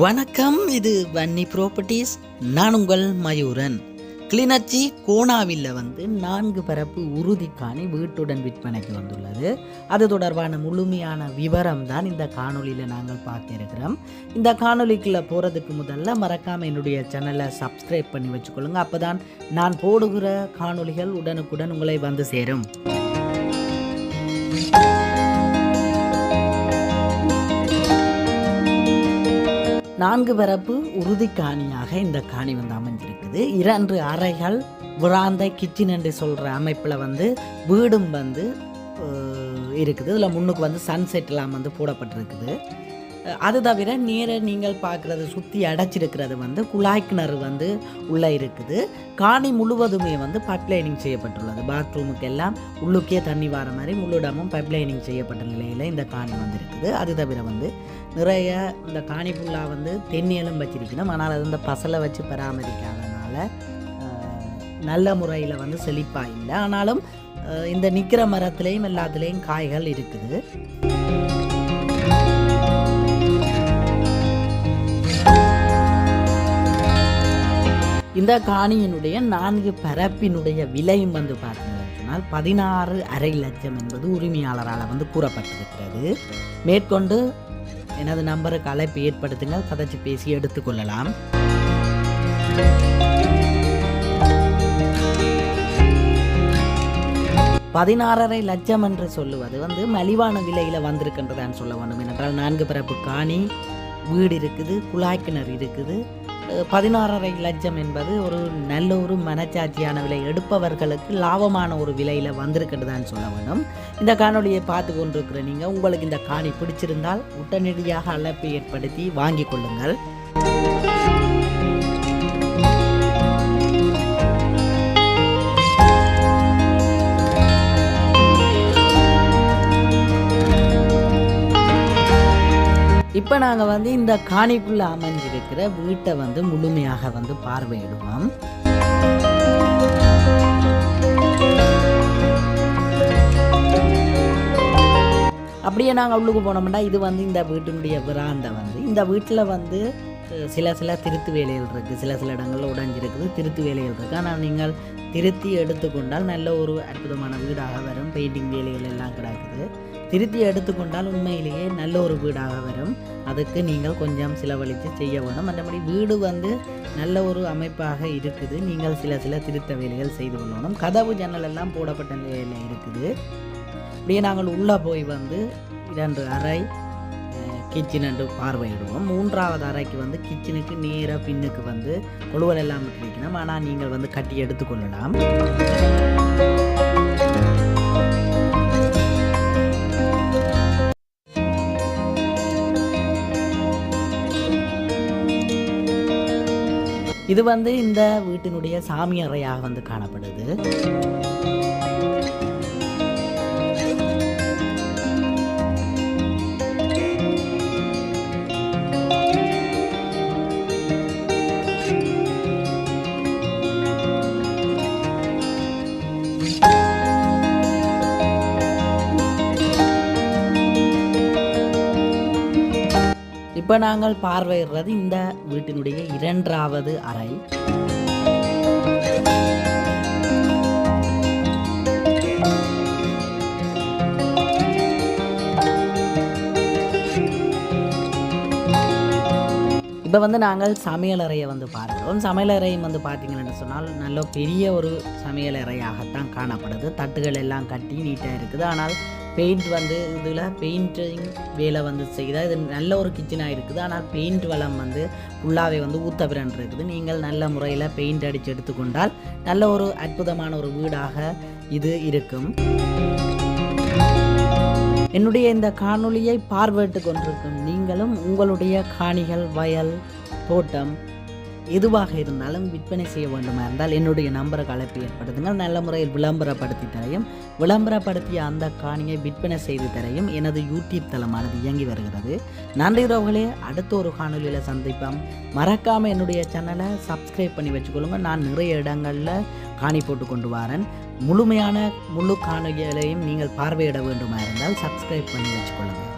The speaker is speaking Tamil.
வணக்கம் இது வன்னி ப்ராப்பர்ட்டிஸ் நான் உங்கள் மயூரன். கிளிநொச்சி கோணாவில் வந்து நான்கு பரப்பு உறுதி காணி வீட்டுடன் விற்பனைக்கு வந்துள்ளது. அது தொடர்பான முழுமையான விவரம் தான் இந்த காணொளியில் நாங்கள் பார்க்க இருக்கிறோம் இந்த காணொளிக்குள்ளே போகிறதுக்கு முதல்ல மறக்காமல் என்னுடைய சேனலை சப்ஸ்கிரைப் பண்ணி வச்சுக்கொள்ளுங்க. அப்போ தான் நான் போடுகிற காணொளிகள் உடனுக்குடன் உங்களை வந்து சேரும். நான்கு பரப்பு உறுதி காணியாக இந்த காணி வந்து அமைஞ்சிருக்குது இரண்டு அறைகள் விராந்தை கிச்சன் என்று சொல்கிற அமைப்பில் வந்து வீடும் வந்து இருக்குது. இதில் முன்னுக்கு வந்து சன்செட் எல்லாம் வந்து போடப்பட்டிருக்குது. அது தவிர நேர நீங்கள் பார்க்குறது சுற்றி அடைச்சிருக்கிறது வந்து குழாய் கிணறு வந்து உள்ளே இருக்குது. காணி முழுவதுமே வந்து பைப்லைனிங் செய்யப்பட்டுள்ளது. பாத்ரூமுக்கு எல்லாம் உள்ளுக்கே தண்ணி வர மாதிரி முழுடமும் பைப்லைனிங் செய்யப்பட்ட நிலையில் இந்த காணி வந்து இருக்குது அது தவிர வந்து நிறைய இந்த காணி ஃபுல்லாக வந்து தென்னியலும் வச்சிருக்கணும். ஆனால் அது இந்த பசலை வச்சு பராமரிக்காதனால நல்ல முறையில் வந்து செழிப்பாக இல்லை. ஆனாலும் இந்த நிற்கிற மரத்துலேயும் எல்லாத்துலேயும் காய்கள் இருக்குது. இந்த காணியினுடைய நான்கு பரப்பினுடைய விலையும் வந்து பார்த்தீங்கன்னா சொன்னால் பதினாறு அரை லட்சம் என்பது உரிமையாளரால் வந்து கூறப்பட்டிருக்கிறது. மேற்கொண்டு எனது நம்பருக்கு அழைப்பு ஏற்படுத்துங்கள். கதைச்சு பேசி எடுத்துக்கொள்ளலாம் பதினாறரை லட்சம் என்று சொல்லுவது வந்து மலிவான விலையில் வந்திருக்கின்றதான்னு சொல்ல வேண்டும். என்றால் நான்கு பிறப்பு காணி வீடு இருக்குது குழாய் கிணறு இருக்குது. பதினாறரை லட்சம் என்பது ஒரு நல்ல ஒரு மனச்சாட்சியான விலை. எடுப்பவர்களுக்கு லாபமான ஒரு விலையில் வந்திருக்கின்றதான் சொல்ல வேண்டும் இந்த காணொலியை பார்த்து கொண்டிருக்கிற நீங்கள் உங்களுக்கு இந்த காணி பிடிச்சிருந்தால் உடனடியாக அழைப்பு ஏற்படுத்தி வாங்கிக் கொள்ளுங்கள். இப்போ நாங்கள் வந்து இந்த காணிக்குள்ளே அமைஞ்சிருக்கிற வீட்டை வந்து முழுமையாக வந்து பார்வையிடுவோம். அப்படியே நாங்கள் உள்ளுக்கு போனோம்னா இது வந்து இந்த வீட்டினுடைய விராந்தை வந்து. இந்த வீட்டில் வந்து சில சில திருத்து வேலைகள் இருக்குது சில சில இடங்களில் உடைஞ்சிருக்குது திருத்து வேலைகள் இருக்குது ஆனால் நீங்கள் திருத்தி எடுத்துக்கொண்டால் நல்ல ஒரு அற்புதமான வீடாக வரும். பெயிண்டிங் வேலைகள் எல்லாம் கிடக்குது. திருத்தி எடுத்துக்கொண்டால் உண்மையிலேயே நல்ல ஒரு வீடாக வரும். அதுக்கு நீங்கள் கொஞ்சம் செலவழித்து செய்ய வேண்டும். மற்றபடி வீடு வந்து நல்ல ஒரு அமைப்பாக இருக்குது. நீங்கள் சில சில திருத்த வேலைகள் செய்து கொள்ளணும். கதவு ஜன்னல் எல்லாம் போடப்பட்ட நிலையில் இருக்குது. இப்படியே நாங்கள் உள்ளே போய் வந்து இரண்டு அறை கிச்சன் என்று பார்வையிடுவோம். மூன்றாவது அறைக்கு வந்து கிச்சனுக்கு நேராக பின்னுக்கு வந்து கொழுவல் எல்லாம் கிடைக்கணும் ஆனால் நீங்கள் வந்து கட்டி எடுத்துக்கொள்ளலாம் இது வந்து இந்த வீட்டினுடைய சாமி அறையாக வந்து காணப்படுது. இப்போ நாங்கள் பார்வையிடுறது இந்த வீட்டினுடைய இரண்டாவது அறை. இப்போ வந்து நாங்கள் சமையலறையை வந்து பார்க்கிறோம். சமையலறையும் வந்து பார்த்தீங்கன்னு சொன்னால் நல்ல பெரிய ஒரு சமையலறையாகத்தான் காணப்படுது. தட்டுகள் எல்லாம் கட்டி நீட்டாக இருக்குது. ஆனால் பெயிண்ட் வந்து இதில் பெயிண்டிங் வேலை வந்து செய்தால் இது நல்ல ஒரு கிச்சனாக இருக்குது. ஆனால் பெயிண்ட் வளம் வந்து ஃபுல்லாகவே வந்து ஊத்தபிரன் இருக்குது. நீங்கள் நல்ல முறையில் பெயிண்ட் அடித்து எடுத்துக்கொண்டால் நல்ல ஒரு அற்புதமான ஒரு வீடாக இது இருக்கும். என்னுடைய இந்த காணொளியை பார்வையிட்டு கொண்டிருக்கும் நீங்களும் உங்களுடைய காணிகள் வயல் தோட்டம் எதுவாக இருந்தாலும் விற்பனை செய்ய வேண்டுமா இருந்தால் என்னுடைய நம்பருக்கு அழைப்பு ஏற்படுத்துங்கள். நல்ல முறையில் விளம்பரப்படுத்தி தரையும் விளம்பரப்படுத்திய அந்த காணியை விற்பனை செய்து தரையும் எனது யூடியூப் தளமானது இயங்கி வருகிறது. நன்றி உறவுகளே அடுத்த ஒரு காணொலியில் சந்திப்போம். மறக்காமல் என்னுடைய சேனலை சப்ஸ்கிரைப் பண்ணி வச்சுக்கொள்ளுங்க. நான் நிறைய இடங்களில் காணி போட்டு கொண்டு வரேன். முழுமையான முழு காணொலிகளையும் நீங்கள் பார்வையிட வேண்டுமா இருந்தால் சப்ஸ்கிரைப் பண்ணி வச்சுக்கொள்ளுங்கள்